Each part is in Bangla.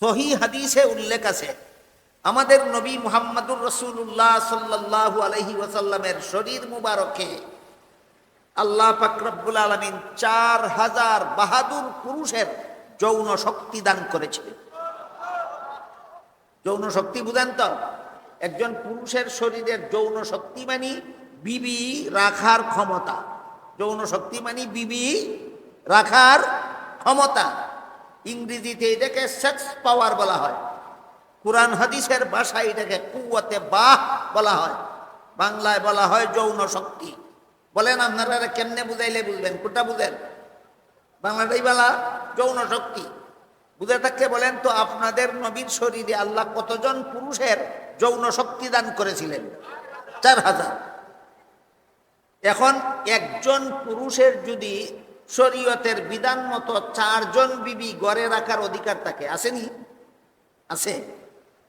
সহি হাদিসে উল্লেখ আছে, আমাদের নবী মুহাম্মদুর রসুল্লাহ সাল্লাল্লাহু আলহি ওয়াসাল্লামের শরীর মুবারকে আল্লাহ ফাকরাবুল আলমিন চার হাজার বাহাদুর পুরুষের যৌন শক্তি দান করেছিলেন। যৌন শক্তি বুঝেন তো? একজন পুরুষের শরীরের যৌন শক্তি মানে বিবি রাখার ক্ষমতা। যৌন শক্তি মানে বিবি রাখার ক্ষমতা। ইংরেজিতে এটাকে সেক্স পাওয়ার বলা হয়। কোরআন হাদিসের ভাষায় এটাকে কুয়াতে বাহ বলা হয়। বাংলায় বলা হয় যৌন শক্তি। বলেন আপনারা কেমনে বুঝাইলে বুঝবেন? কোনটা বুঝেন? বাংলাটাই বলা যৌন শক্তি। বুঝে থাকলে বলেন তো, আপনাদের নবীর শরীরে আল্লাহ কতজন পুরুষের যৌন শক্তি দান করেছিলেন? চার হাজার। এখন একজন পুরুষের যদি শরীয়তের বিধান মতো চারজন বিবি গড়ে রাখার অধিকার তাকে। আসেনি? আছে।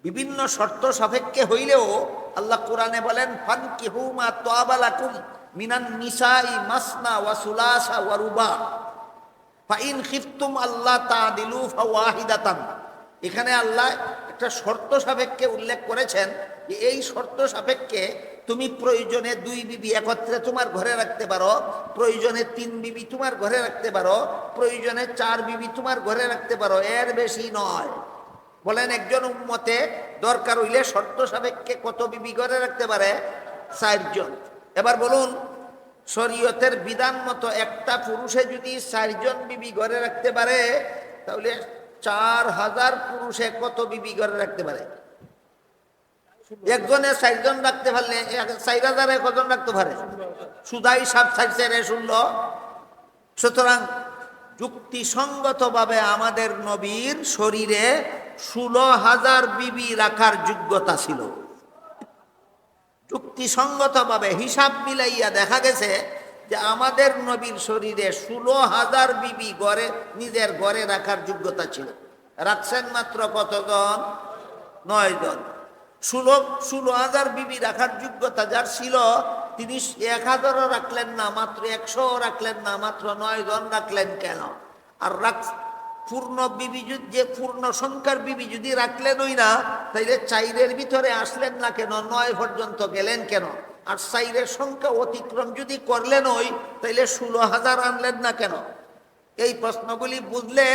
বিভিন্ন শর্ত সাপেক্ষে হইলেও আল্লাহ কোরআনে বলেন ফান কিহুমা তোয়াবালাকুম মিনান নিসাই মাসনা ওয়া সুলাসা ওয়া রুবা। ফাইন খিফতুম আল্লাহ তাদিলু ফাওয়াহিদাতান এখানে আল্লাহ একটা শর্ত সাপেক্ষে উল্লেখ করেছেন যে এই শর্ত সাপেক্ষে তুমি প্রয়োজনে দুই বিবি একত্রে তোমার ঘরে রাখতে পারো, প্রয়োজনে তিন বিবি তোমার ঘরে রাখতে পারো, প্রয়োজনে চার বিবি তোমার ঘরে রাখতে পারো, এর বেশি নয়। বলেন একজন উম্মতে দরকার হইলে শর্ত সাপেক্ষে কত বিবি ঘরে রাখতে পারে? চারজন। এবার বলুন, শরীয়তের বিধান মতো একটা পুরুষে যদি চারজন বিবি ঘরে রাখতে পারে, তাহলে চার হাজার পুরুষে কত বিবি ঘরে রাখতে পারে? একজনে চারজন রাখতে পারলে কজন রাখতে পারে? সুদাই সাপ চাইছে শুনল? সুতরাং যুক্তিসঙ্গতভাবে আমাদের নবীর শরীরে ষোলো হাজার বিবি রাখার যোগ্যতা ছিল। যুক্তিসঙ্গতভাবে হিসাব মিলাইয়া দেখা গেছে যে আমাদের নবীর শরীরে ষোলো হাজার বিবি গড়ে, নিজের গড়ে রাখার যোগ্যতা ছিল। রাখছেন মাত্র কতজন? নয় জন ষোলো ষোলো হাজার বিবি রাখার যোগ্যতা যার ছিল, তিনি এক হাজারও রাখলেন না, মাত্র একশো রাখলেন না, মাত্র নয় জন রাখলেন কেন? আর রাখ, পূর্ণ বিবি যে পূর্ণ সংখ্যার বিবি যদি রাখলেন ওই না, তাইলে চাইরের ভিতরে আসলেন না কেন? নয় পর্যন্ত গেলেন কেন? আর চাইরের সংখ্যা অতিক্রম যদি করলেন ওই তাইলে ষোলো হাজার আনলেন না কেন? এই প্রশ্নগুলি বুঝলে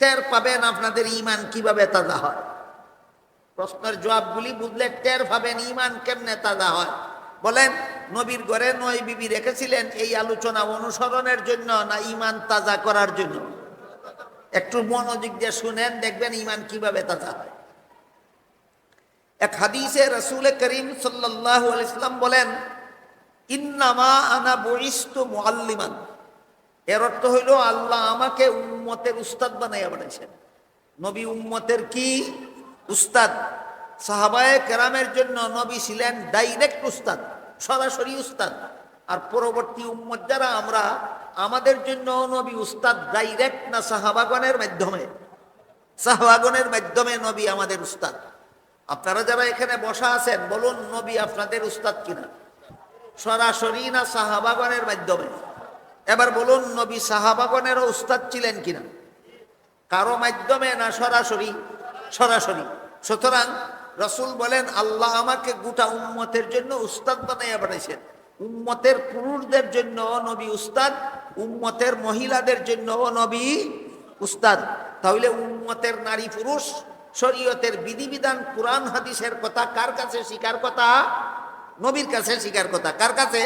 টের পাবেন আপনাদের ইমান কীভাবে তাজা হয়। প্রশ্নের জবাবগুলি বুঝলে টের পাবেন ইমান কেমনে তাজা হয়। বলেন, নবীর ঘরে নয় বিবি রেখেছিলেন এই আলোচনা অনুসরণের জন্য না ইমান তাজা করার জন্য? একটু মনোযোগ দিয়ে শুনেন, দেখবেন ইমান কীভাবে তাজা হয়। এক হাদিসে রসুল করিম সাল্লাহ ইসলাম বলেন, ইন্নামা আনা বরিষ্ঠ মুআল্লিমান। এর অর্থ হইল, আল্লাহ আমাকে উম্মতের উস্তাদ বানাইয়া বানাইছেন নবী উম্মতের কি? উস্তাদ, সাহাবায়ে কেরামের জন্য নবী ছিলেন ডাইরেক্ট উস্তাদ, সরাসরি উস্তাদ। আর পরবর্তী উম্মত যারা, আমরা আমাদের জন্য নবী উস্তাদ ডাইরেক্ট না সাহাবাগনের মাধ্যমে? সাহাবাগনের মাধ্যমে নবী আমাদের উস্তাদ। আপনারা যারা এখানে বসা আছেন, বলুন নবী আপনাদের উস্তাদ কিনা? সরাসরি না সাহাবাগনের মাধ্যমে? এবার বলুন নবী সাহাবাগনেরও উস্তাদ ছিলেন কিনা? কারও মাধ্যমে না সরাসরি? সরাসরি। সুতরাং রসুল বলেন, আল্লাহ আমাকে গোটা উম্মতের জন্য উস্তাদ বানাইয়া বানাইছেন। উম্মতের পুরুষদের জন্য নবী উস্তাদ, উম্মতের মহিলাদের জন্য নবী উস্তাদ। তাহলে উম্মতের নারী পুরুষ, শরীয়তের বিধিবিধান, কোরআন, হাদিসের কথা কার কাছে শিকার কথা? নবীর কাছে শিকার কথা কার কাছে?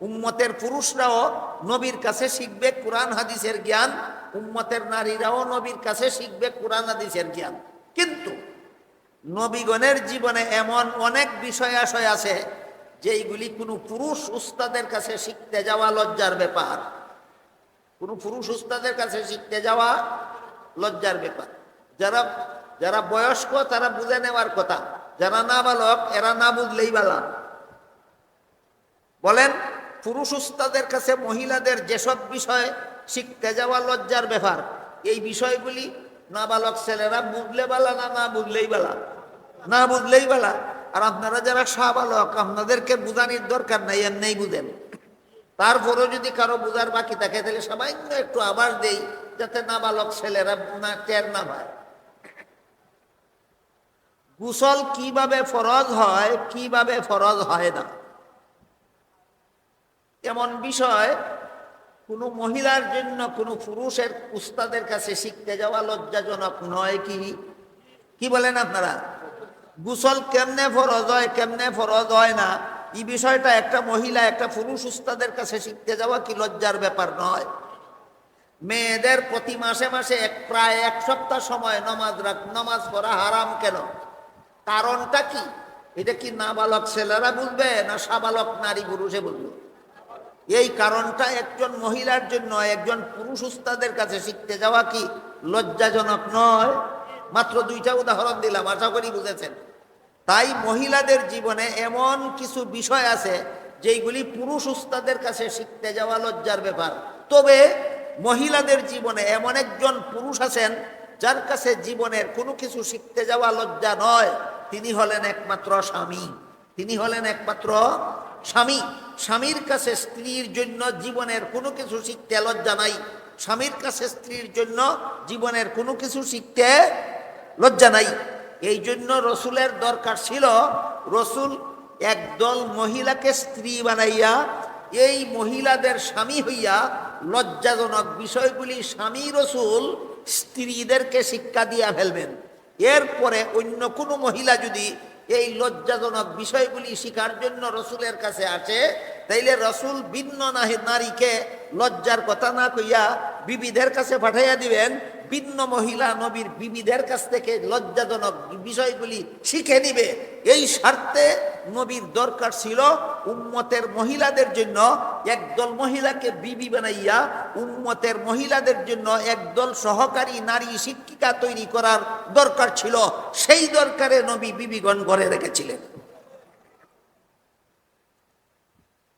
উম্মতের পুরুষরাও নবীর কাছে শিখবে কোরআন, হাদিসের জ্ঞান। উম্মতের নারীরাও নবীর কাছে শিখবে কোরআন, হাদিসের জ্ঞান। কিন্তু নবীগণের জীবনে এমন অনেক বিষয় আশয় আছে, যেইগুলি কোনো পুরুষ উস্তাদের কাছে শিখতে যাওয়া লজ্জার ব্যাপার। কোনো পুরুষ উস্তাদের কাছে শিখতে যাওয়া লজ্জার ব্যাপার। যারা যারা বয়স্ক, তারা বুঝে নেওয়ার কথা। যারা না বালক এরা না বুঝলেই বালা বলেন, পুরুষ উস্তাদের কাছে মহিলাদের যেসব বিষয় শিখতে যাওয়া লজ্জার ব্যাপার, এই বিষয়গুলি নাবালক ছেলেরা বুঝলে বালা না না বুঝলেই বালা? না বুঝলেই বালা? আর আপনারা যারা সাবালক, আপনাদেরকে বুঝানির দরকার নাই এমনি বুঝেন। তারপরেও যদি কারও বুঝার বাকি থাকে, তাহলে সামান্য একটু আবার দেই, যাতে নাবালক ছেলেরা না টের না পায়। গুসল কীভাবে ফরজ হয়, কীভাবে ফরজ হয় না? এমন বিষয় কোনো মহিলার জন্য, কোনো পুরুষের উস্তাদের কাছে শিখতে যাওয়া লজ্জাজনক নয় কি? কি বলেন আপনারা? গুসল কেমনে ফরজ হয়, কেমনে ফরজ হয় না? এই বিষয়টা একটা মহিলা, একটা পুরুষ উস্তাদের কাছে শিখতে যাওয়া কি লজ্জার ব্যাপার নয়? মেয়েদের প্রতি মাসে মাসে এক, প্রায় এক সপ্তাহ সময় নমাজ রাখ, নমাজ পড়া হারাম কেন? কারণটা কি? এটা কি নাবালক ছেলেরা বুঝবে না সাবালক নারী পুরুষে বুঝবে এই কারণটা একজন মহিলার জন্য, একজন পুরুষ উস্তাদের কাছে শিখতে যাওয়া কি লজ্জাজনক নয়? মাত্র দুইটা উদাহরণ দিলাম, আশা করি বুঝেছেন। তাই মহিলাদের জীবনে এমন কিছু বিষয় আছে যেইগুলি পুরুষ উস্তাদের কাছে শিখতে যাওয়া লজ্জার ব্যাপার। তবে মহিলাদের জীবনে এমন একজন পুরুষ আছেন যার কাছে জীবনের কোনো কিছু শিখতে যাওয়া লজ্জা নয়। তিনি হলেন একমাত্র স্বামী। তিনি হলেন একমাত্র স্বামী। স্বামীর কাছে স্ত্রীর জন্য জীবনের কোনো কিছু শিখতে লজ্জা নাই। স্বামীর কাছে স্ত্রীর জন্য জীবনের কোনো কিছু শিখতে লজ্জা নাই। এই জন্য রসুলের দরকার ছিল রসুল একদল মহিলাকে স্ত্রী বানাইয়া, এই মহিলাদের স্বামী হইয়া লজ্জাজনক বিষয়গুলি স্বামী রসুল স্ত্রীদেরকে শিক্ষা দিয়া ফেলবেন। এরপরে অন্য কোনো মহিলা যদি এই লজ্জাজনক বিষয়গুলি শিকার জন্য রসুলের কাছে আছে তাইলে রসুল ভিন্ন নাহে নারীকে লজ্জার কথা না কইয়া বিবিদের কাছে পাঠাইয়া দিবেন। ভিন্ন মহিলা নবীর বিবিদের কাছ থেকে লজ্জাজনক বিষয়গুলি শিখে নিবে। এই স্বার্থে নবীর দরকার ছিল উম্মতের মহিলাদের জন্য একদল মহিলাকে বিবি বানাইয়া উম্মতের মহিলাদের জন্য একদল সহকারী নারী শিক্ষিকা তৈরি করার দরকার ছিল। সেই দরকারে নবী বিবিগণ গড়ে রেখেছিলেন।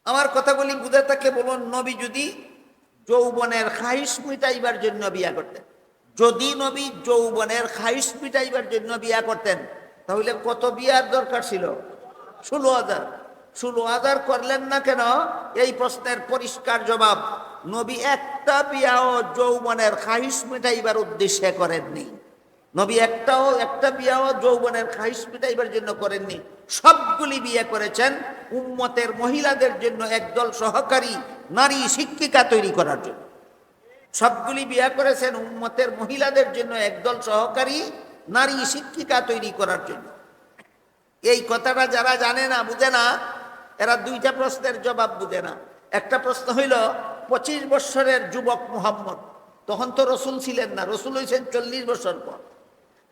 আমার কথাগুলি বুঝে তাকে বলুন, নবী যদি যৌবনের খাইশ মিটাইবার জন্য বিয়া করতেন। যদি নবী যৌবনের খাইস মিটাইবার জন্য বিয়া করতেন, তাহলে কত বিয়ার দরকার ছিল? ষোলো হাজার। ষোলো হাজার করলেন না কেন? এই প্রশ্নের পরিষ্কার জবাব, নবী একটা বিয়াও যৌবনের খাইশ মিটাইবার উদ্দেশ্যে করেননি। নবী একটাও একটা বিয়াও যৌবনের খাইশ মিটাইবার জন্য করেননি। সবগুলি বিয়ে করেছেন উম্মতের মহিলাদের জন্য একদল সহকারী নারী শিক্ষিকা তৈরি করার জন্য। সবগুলি বিয়া করেছেন উম্মতের মহিলাদের জন্য একদল সহকারী নারী শিক্ষিকা তৈরি করার জন্য। এই কথাটা যারা জানে না, বুঝে না, এরা দুইটা প্রশ্নের জবাব বুঝে না। একটা প্রশ্ন হইল, পঁচিশ বৎসরের যুবক মুহাম্মদ, তখন তো রসুল ছিলেন না, রসুল হয়েছেন চল্লিশ বছর পর।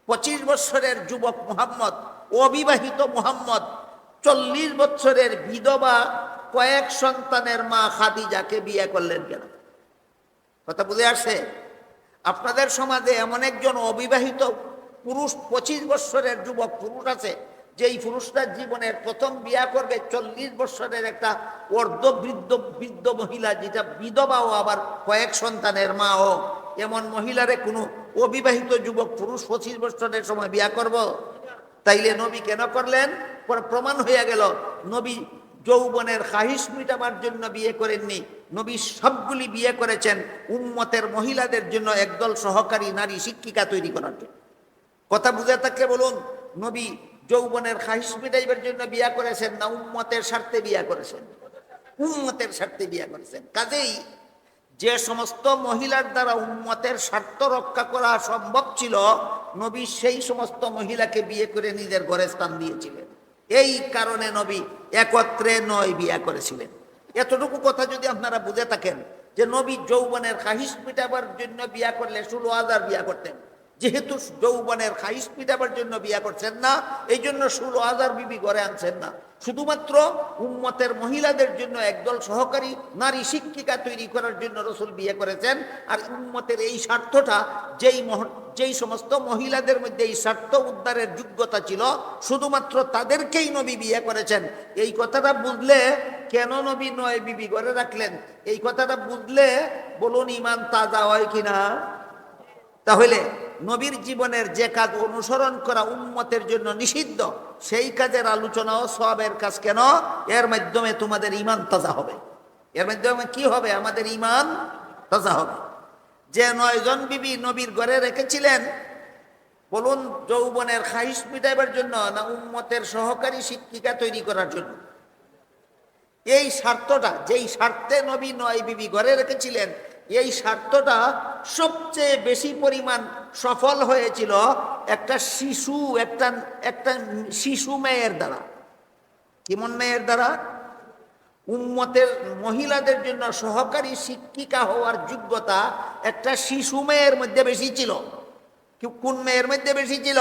পঁচিশ বৎসরের যুবক মুহাম্মদ, অবিবাহিত মুহাম্মদ, চল্লিশ বৎসরের বিধবা কয়েক সন্তানের মা খাদিজাকে বিয়ে করলেন কেন? কথা বুঝে আসছে? আপনাদের সমাজে এমন একজন অবিবাহিত পুরুষ পঁচিশ বৎসরের যুবক পুরুষ আছে যে এই পুরুষটা জীবনের প্রথম বিয়া করবে চল্লিশ বৎসরের একটা অর্ধবৃদ্ধ বৃদ্ধ মহিলা, যেটা বিধবাও আবার কয়েক সন্তানের মাও। এমন মহিলারে কোনো অবিবাহিত যুবক পুরুষ পঁচিশ বৎসরের সময় বিয়া করব? তাইলে নবী কেন করলেন? পরে প্রমাণ হয়ে গেল, নবী যৌবনের খাহিস মিটাবার জন্য বিয়ে করেননি। নবী সবগুলি বিয়ে করেছেন উম্মতের মহিলাদের জন্য একদল সহকারী নারী শিক্ষিকা তৈরি করার জন্য। কথা বুঝে থাকলে বলুন, নবী যৌবনের খাহিস মিটাইবার জন্য বিয়া করেছেন না উম্মতের স্বার্থে বিয়া করেছেন? উম্মতের স্বার্থে বিয়া করেছেন। কাজেই যে সমস্ত মহিলার দ্বারা উম্মতের স্বার্থ রক্ষা করা সম্ভব ছিল, নবী সেই সমস্ত মহিলাকে বিয়ে করে নিজের ঘরে স্থান দিয়েছিলেন। এই কারণে নবী একত্রে নয় বিয়া করেছিলেন। এতটুকু কথা যদি আপনারা বুঝে থাকেন যে নবী যৌবনের খাহিস মিটাবার জন্য বিয়া করলে ষোলো হাজার বিয়া করতেন। যেহেতু যৌবনের খাইশ মিটাবার জন্য বিয়া করছেন না, এই জন্য ষোলো হাজার বিবি ঘরে আনছেন না। শুধুমাত্র উম্মতের মহিলাদের জন্য একদল সহকারী নারী শিক্ষিকা তৈরি করার জন্য রসুল বিয়ে করেছেন, আর উম্মতের এই স্বার্থটা যেই যেই সমস্ত মহিলাদের মধ্যে এই স্বার্থ উদ্ধারের যোগ্যতা ছিল, শুধুমাত্র তাদেরকেই নবী বিয়ে করেছেন। এই কথাটা বুঝলে কেন নবী নয় বিবি ঘরে রাখলেন? এই কথাটা বুঝলে বলুন ইমান তাজা হয় কিনা? তাহলে নবীর জীবনের যে কাজ অনুসরণ করা উন্মতের জন্য নিষিদ্ধ, সেই কাজের আলোচনাও সবের কাজ কেন? এর মাধ্যমে তোমাদের ইমান তাজা হবে। এর মাধ্যমে কি হবে? আমাদের ইমান তাজা হবে। যে নয়জন বিবি নবীর ঘরে রেখেছিলেন, বলুন যৌবনের খাহিস মিটাইবার জন্য না উম্মতের সহকারী শিক্ষিকা তৈরি করার জন্য? এই স্বার্থটা, যেই স্বার্থে নবী নয় বিবি ঘরে রেখেছিলেন এই স্বার্থটা সবচেয়ে বেশি পরিমাণ সফল হয়েছিল একটা শিশু, একটা একটা শিশু মেয়ের দ্বারা। কেমন মেয়ের দ্বারা? উম্মতের মহিলাদের জন্য সহকারী শিক্ষিকা হওয়ার যোগ্যতা একটা শিশু মেয়ের মধ্যে বেশি ছিল। কোন মেয়ের মধ্যে বেশি ছিল?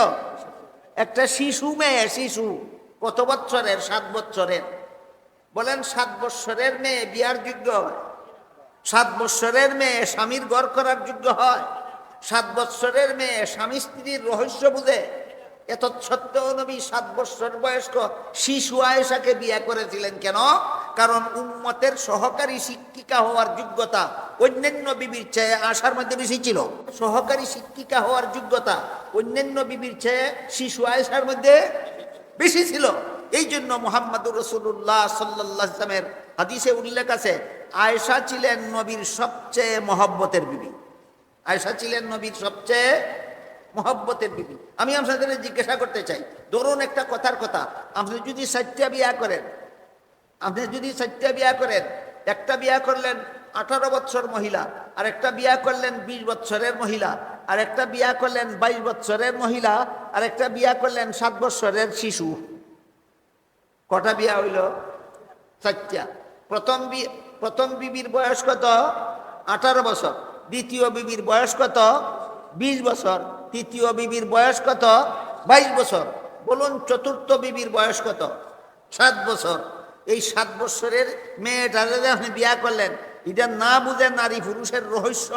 একটা শিশু মেয়ে, শিশু। কত বৎসরের? সাত বৎসরের। বলেন সাত বৎসরের মেয়ে বিয়ার যোগ্য সাত বৎসরের মেয়ে স্বামীর ঘর করার যোগ্য হয়। সাত বৎসরের মেয়ে স্বামী স্ত্রীর রহস্য বুঝে। এত সত্ত্বেও নবী সাত বৎসর বয়স্ক শিশু আয়েশাকে বিয়ে করেছিলেন কেন? কারণ উম্মতের সহকারী শিক্ষিকা হওয়ার যোগ্যতা অন্যান্য বিবির চেয়ে আশার মধ্যে বেশি ছিল। সহকারী শিক্ষিকা হওয়ার যোগ্যতা অন্যান্য বিবির চেয়ে শিশু আয়েশার মধ্যে বেশি ছিল। এই জন্য মোহাম্মদুর রসুল্লাহ সাল্লাহ ইসলামের হাদিসে উল্লেখ আছে, আয়েশা ছিলেন নবীর সবচেয়ে মহব্বতের বিবি। আয়েশা ছিলেন নবীর সবচেয়ে মহব্বতের বিবি। আমি আপনাদের জিজ্ঞাসা করতে চাই, ধরুন একটা কথার কথা, আপনি যদি সাতটা বিয়া করেন, আপনি যদি সাতটা বিয়া করেন, একটা বিয়া করলেন আঠারো বৎসর মহিলা, আর একটা বিয়া করলেন বিশ বৎসরের মহিলা, আর একটা বিয়া করলেন বাইশ বৎসরের মহিলা, আর একটা বিয়া করলেন সাত বৎসরের শিশু। কটা বিয়া হইল? চারটা প্রথম প্রথম বিবির বয়স কত? আঠারো বছর। দ্বিতীয় বিবির বয়স কত? বিশ বছর। তৃতীয় বিবির বয়স কত? বাইশ বছর। বলুন চতুর্থ বিবির বয়স কত? সাত বছর। এই সাত বছরের মেয়েটারে আপনি বিয়া করলেন, এটা না বুঝে নারী পুরুষের রহস্য,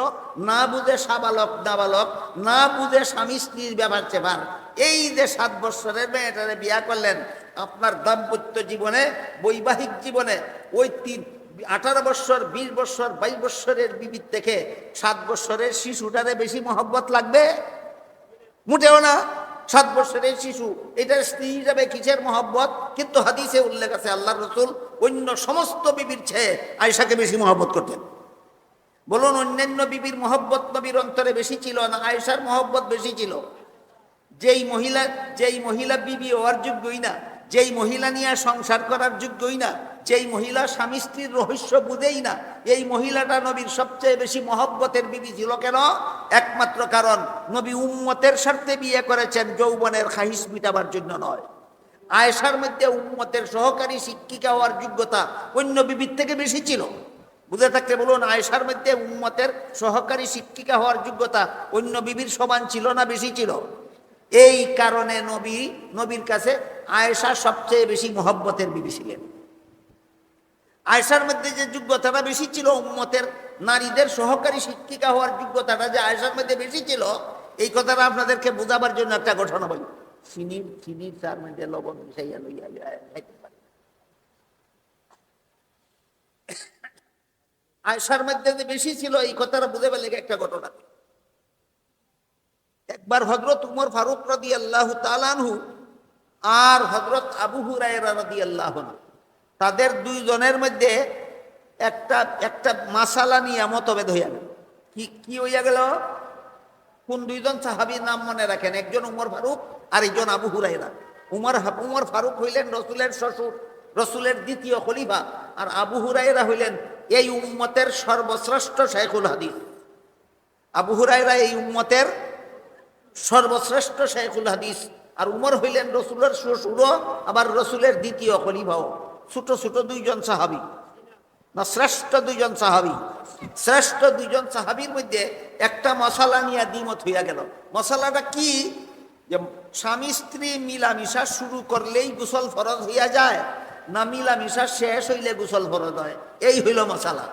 না বুঝে সাবালক দাবালক, না বুঝে স্বামী স্ত্রীর ব্যাপার চেপার এই যে সাত বছরের মেয়েটারে বিয়া করলেন আপনার দাম্পত্য জীবনে, বৈবাহিক জীবনে, ওই তিন, আঠারো বছর, বিশ বছর, বাইশ বছরের বিবির থেকে সাত বছরের শিশুটারে বেশি মহব্বত লাগবে? মোটেও না। সাত বছরের শিশু এটার স্ত্রী হিসাবে কিসের মহব্বত? কিন্তু হাদিসে উল্লেখ আছে আল্লাহ রসুল অন্য সমস্ত বিবির চেয়ে আয়সাকে বেশি মহব্বত করতেন। বলুন, অন্যান্য বিবির মহব্বত নবীর অন্তরে বেশি ছিল না? আয়েশার মহব্বত বেশি ছিল? যেই মহিলা যেই মহিলা বিবি হওয়ার যোগ্যই না। যেই মহিলা নিয়ে সংসার করার যোগ্যই না, যেই মহিলা স্বামী স্ত্রীর রহস্য বুঝেই না, এই মহিলাটা নবীর সবচেয়ে বেশি মহব্বতের বিবি ছিল কেন? একমাত্র কারণ নবী উম্মতের স্বার্থে বিয়ে করেছেন, যৌবনের খাহিস মিটাবার জন্য নয়। আয়েশার মধ্যে উম্মতের সহকারী শিক্ষিকা হওয়ার যোগ্যতা অন্য বিবির থেকে বেশি ছিল। বুঝে থাকতে বলুন, আয়েশার মধ্যে উম্মতের সহকারী শিক্ষিকা হওয়ার যোগ্যতা অন্য বিবির সমান ছিল না, বেশি ছিল? এই কারণে নবী, নবীর কাছে আয়েশা সবচেয়ে বেশি মহব্বতের বিবি ছিলেন আয়েশার মধ্যে যে যোগ্যতাটা বেশি ছিল উম্মতের, নারীদের সহকারী শিক্ষিকা হওয়ার যোগ্যতাটা যে আয়েশার মধ্যে বেশি ছিল, এই কথাটা আপনাদেরকে বোঝাবার জন্য একটা ঘটনা বলি। চিনির চার মধ্যে লবণ মিশাইয়া লইয়া আয়েশার মধ্যে যে বেশি ছিল, এই কথাটা বুঝে পেলে একটা ঘটনা। একবার হজরত উমর ফারুক রদি আল্লাহ তালানহু আর হজরত আবু হুরায়রা রদি আল্লাহ তাদের দুইজনের মধ্যে একটা একটা মাসালা নিয়ে মতভেদ হইয়া গেল। কি কি হইয়া গেল? কোন দুইজন সাহাবীর নাম মনে রাখেন? একজন উমর ফারুক আর একজন আবু হুরাইরা উমর উমর ফারুক হইলেন রসুলের শ্বশুর, রসুলের দ্বিতীয় খলিফা, আর আবু হুরাইরা হইলেন এই উম্মতের সর্বশ্রেষ্ঠ শেখুল হাদিস। আবু হুরাইরা এই উম্মতের সর্বশ্রেষ্ঠ শেখুল হাদিস। আর উমর হইলেন রসুলের শ্বশুরও আবার রসুলের দ্বিতীয় খলিফাও ছোট ছোট দুইজন সাহাবি। না, শ্রেষ্ঠ দুইজন সাহাবি। শ্রেষ্ঠ দুইজন সাহাবির মধ্যে একটা মশালা নিয়ে দ্বিমত হইয়া গেল। মশালাটা কি? যে স্বামী স্ত্রী মিলামিশা শুরু করলেই গুসল ফরজ হইয়া যায়, না মিলামিশা শেষ হইলে গোসল ফরজ হয়? এই হইল মশালা।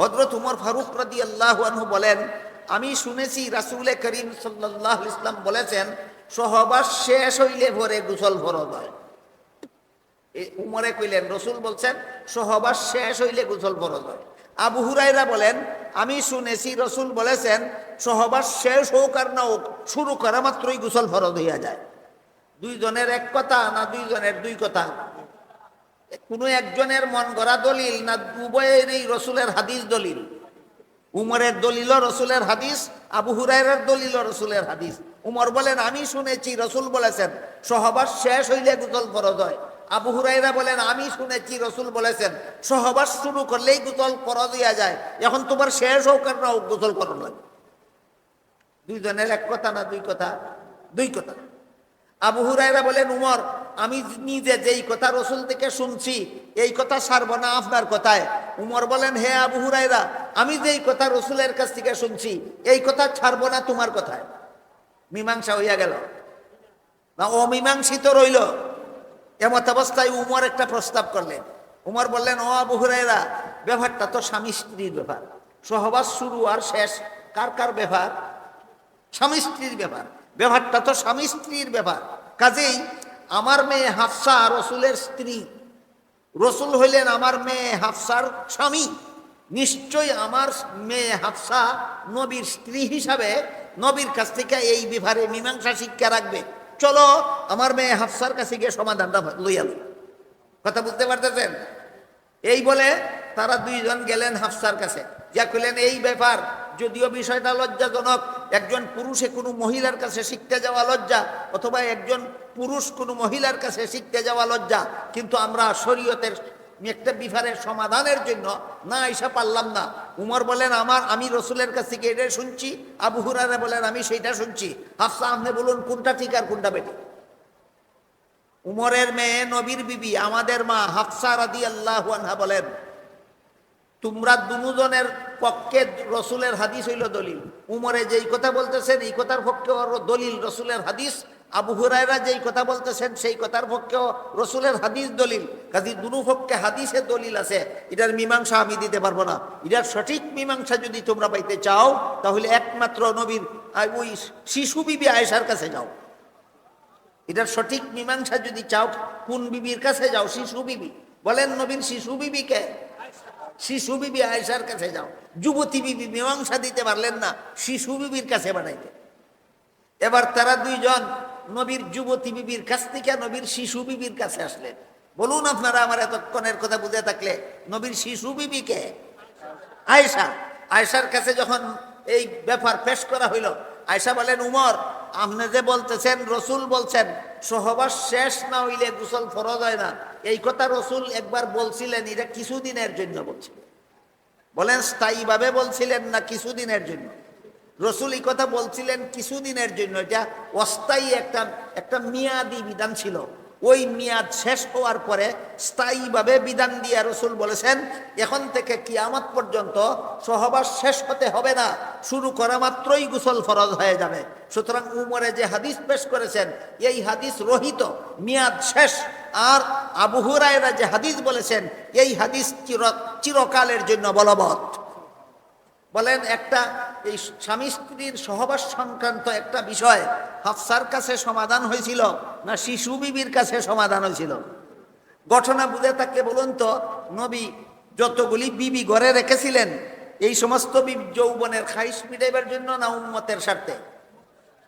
হজরত উমর ফারুক রাদি আল্লাহ বলেন আমি শুনেছি রাসুলে করিম সাল্লাহ ইসলাম বলেছেন, সহবাস শেষ হইলে ভরে গুসল ফরজ হয়। উমরে কইলেন, রসুল বলছেন, সহবাস শেষ হইলে গুসল ফরজ হয়। আবু হুরাইরা বলেন, আমি শুনেছি রসুল বলেছেন, সহবাস শেষ হোক আর না হোক, শুরু করা মাত্রই গুসল ফরজ হইয়া যায়। দুইজনের এক কথা না দুইজনের দুই কথা? কোনো একজনের মন গড়া দলিল না উভয়েরই রসুলের হাদিস দলিল? উমরের দলিল রসুলের হাদিস, আবু হুরাইরের দলিল রসুলের হাদিস। উমর বলেন, আমি শুনেছি, রসুল বলেছেন, সহবাস শেষ হইলে গুতল ফরজ হয়। আবু হুরাইরা বলেন, আমি শুনেছি, রসুল বলেছেন, সহবাস শুরু করলেই গুতল ফরজ হইয়া যায়। এখন তোমার শেষ হোক আর না হোক, গুতল করো দুইজনের এক কথা না দুই কথা? দুই কথা। আবু হুরাইরা বলেন, উমর, আমি নিজে যেই কথা রসুল থেকে শুনছি, এই কথা সারব না আপনার কথায়। উমর বলেন, হে আবু হুরাইরা আমি যেই কথা রসুলের কাছ থেকে শুনছি, এই কথা ছাড়বো না তোমার কথায়। মীমাংসা হইয়া গেল। না, অমীমাংসিত রইল। এমত অবস্থায় উমর একটা প্রস্তাব করলেন। উমর বললেন, ও আবু হুরাইরা ব্যাপারটা তো স্বামী স্ত্রীর ব্যাপার। সহবাস শুরু আর শেষ। কার কার ব্যাপার? স্বামী স্ত্রীর ব্যাপার। ব্যাপারটা তো স্বামী স্ত্রীর ব্যাপার। কাজেই আমার মেয়ে হাফসা রসুলের স্ত্রী। রসুল হইলেন আমার মেয়ে হাফসার স্বামী। নিশ্চয়ই আমার মেয়ে হাফসা নবীর স্ত্রী হিসাবে নবীর কাছ থেকে এই বিভারে মীমাংসা শিক্ষা রাখবে। চলো, আমার মেয়ে হাফসার কাছে গিয়ে সমাধানটা লইয়া লই কথা বুঝতে পারতেছেন? এই বলে তারা দুইজন গেলেন হাফসার কাছে। যা কইলেন, এই ব্যাপার যদিও বিষয়টা লজ্জাজনক, একজন পুরুষে কোনো মহিলার কাছে শিখতে যাওয়া লজ্জা, অথবা একজন পুরুষ কোনো মহিলার কাছে শিখতে যাওয়া লজ্জা, কিন্তু আমরা শরীয়তের একটা বিফারের সমাধানের জন্য না এসে পারলাম না। উমর বলেন, আমার, আমি রসুলের কাছ থেকে এটা শুনছি, আবু হুরারে বলেন, আমি সেইটা শুনছি। হাফসা আপনি বলুন, কোনটা ঠিক আর কোনটা বেটি উমরের মেয়ে, নবীর বিবি, আমাদের মা হাফসা রাদি আল্লাহ বলেন তোমরা দুজনের পক্ষে রসুলের হাদিস হইল দলিল। উমরে যেই কথা বলতেছেন, এই কথার পক্ষে ওর দলিল, রসুলের হাদিস। আবু হুরায়রা যেই কথা বলতেছেন, সেই কথার পক্ষেও রসুলের হাদিস দলিল। কাজী দুনু পক্ষে হাদিসে দলিল আছে। এটার মীমাংসা আমি দিতে পারব না। এটার সঠিক মীমাংসা যদি তোমরা পাইতে চাও, তাহলে একমাত্র নবীর ওই শিশু বিবি আয়েশার কাছে যাও। এটার সঠিক মীমাংসা যদি চাও, কোন বিবির কাছে যাও? শিশু বিবি। বলেন নবীর শিশু বিবিকে শিশু বিবি আয়েশার কাছে যাও। যুবতী বিবি মীমাংসা দিতে পারলেন না, শিশু বিবির কাছে বানাইতে। এবার তারা দুইজন নবীর যুবতী বিবির কাছ থেকে নবীর শিশু বিবির কাছে আসলেন। বলুন আপনারা আমার এতক্ষণের কথা বুঝে থাকলে, নবীর শিশু বিবিকে? আয়েশা, আয়েশার কাছে যখন এই ব্যাপার পেশ করা হইল, আয়েশা বলেন, উমর আপনি যে বলতেছেন, রসুল বলছেন, সহবাস শেষ না হইলে গোসল ফরজ হয় না। এই কথা রসুল একবার বলছিলেন, এটা কিছুদিনের জন্য বলছিলেন। বলেন, স্থায়ীভাবে বলছিলেন না কিছুদিনের জন্য? রসুল এই কথা বলছিলেন কিছুদিনের জন্য। এটা অস্থায়ী একটা একটা মেয়াদি বিধান ছিল। ওই মেয়াদ শেষ হওয়ার পরে স্থায়ীভাবে বিধান দিয়ে রসুল বলেছেন, এখন থেকে কিয়ামত পর্যন্ত সহবাস শেষ হতে হবে না, শুরু করা মাত্রই গোসল ফরজ হয়ে যাবে। সুতরাং উমরে যে হাদিস পেশ করেছেন, এই হাদিস রহিত, মেয়াদ শেষ। আর আবু হুরায়রা যে হাদিস বলেছেন, এই হাদিস চির চিরকালের জন্য বলবৎ। বলেন একটা এই স্বামী স্ত্রীর সহবাস সংক্রান্ত একটা বিষয় হাফসার কাছে সমাধান হয়েছিল না শিশু বিবির কাছে সমাধান হয়েছিল? ঘটনা বুঝে থাকলে বলুন তো, নবী যতগুলি বিবি ঘরে রেখেছিলেন, এই সমস্ত বিবি যৌবনের খাইশ মিটাইবার জন্য না উম্মতের স্বার্থে?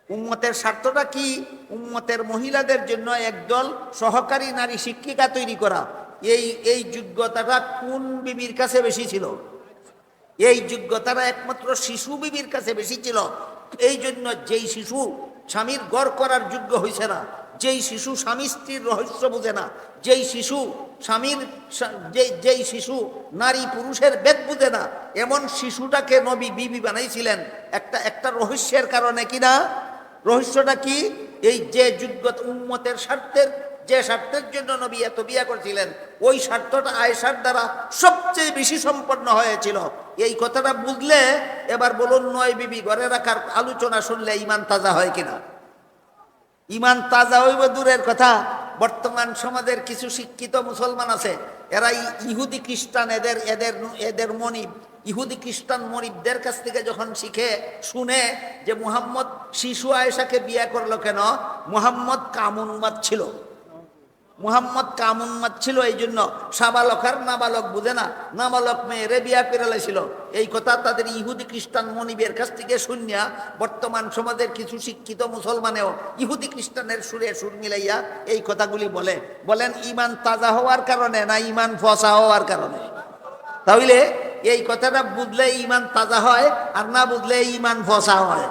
উম্মতের স্বার্থটা কি? উম্মতের মহিলাদের জন্য একদল সহকারী নারী শিক্ষিকা তৈরি করা। এই এই যোগ্যতাটা কোন বিবির কাছে বেশি ছিল? এই যোগ্যতারা একমাত্র শিশু বিবির কাছে বেশি ছিল। এই জন্য যেই শিশু স্বামীর গড় করার যোগ্য হয়েছে না, যেই শিশু স্বামী স্ত্রীর রহস্য বুঝে না, যেই শিশু স্বামীর যেই শিশু নারী পুরুষের বেদ বুঝে না, এমন শিশুটাকে নবী বিবি বানাইছিলেন। একটা একটা রহস্যের কারণে কিনা রহস্যটা কি? এই যে যোগ্যতা উন্মতের স্বার্থের যে স্বার্থের জন্য নবী এত বিয়া করছিলেন, ওই স্বার্থটা আয়েশার দ্বারা সবচেয়ে বেশি সম্পন্ন হয়েছিল। এই কথাটা বুঝলে এবার বলুন, নয় বিবি ঘরে রাখার আলোচনা শুনলে ইমান তাজা হয় কিনা? ইমান তাজা হইব দূরের কথা। বর্তমান সমাজের কিছু শিক্ষিত মুসলমান আছে, এরা ইহুদি খ্রিস্টান, এদের এদের এদের মনিব। ইহুদি খ্রিস্টান মনিবদের কাছ থেকে যখন শিখে, শুনে যে মুহাম্মদ শিশু আয়েশাকে বিয়ে করল কেন, মুহাম্মদ কামুন্মাদ ছিল। মুহাম্মদ কামুন্মাদ ছিল এই জন্য সাবালক আর নাবালক বুঝে না। নাবালক মেয়েরে বিয়া করে ছিল এই কথা তাদের ইহুদি খ্রিস্টান মনিবের কাছ থেকে শুনিয়া বর্তমান সমাজের কিছু শিক্ষিত মুসলমানেও ইহুদি খ্রিস্টানের সুরে সুর মিলাইয়া এই কথাগুলি বলে। বলেন, ইমান তাজা হওয়ার কারণে না ইমান ফসা হওয়ার কারণে? তাহলে এই কথাটা বুঝলে ইমান তাজা হয় আর না বুঝলে ইমান ফসা হয়?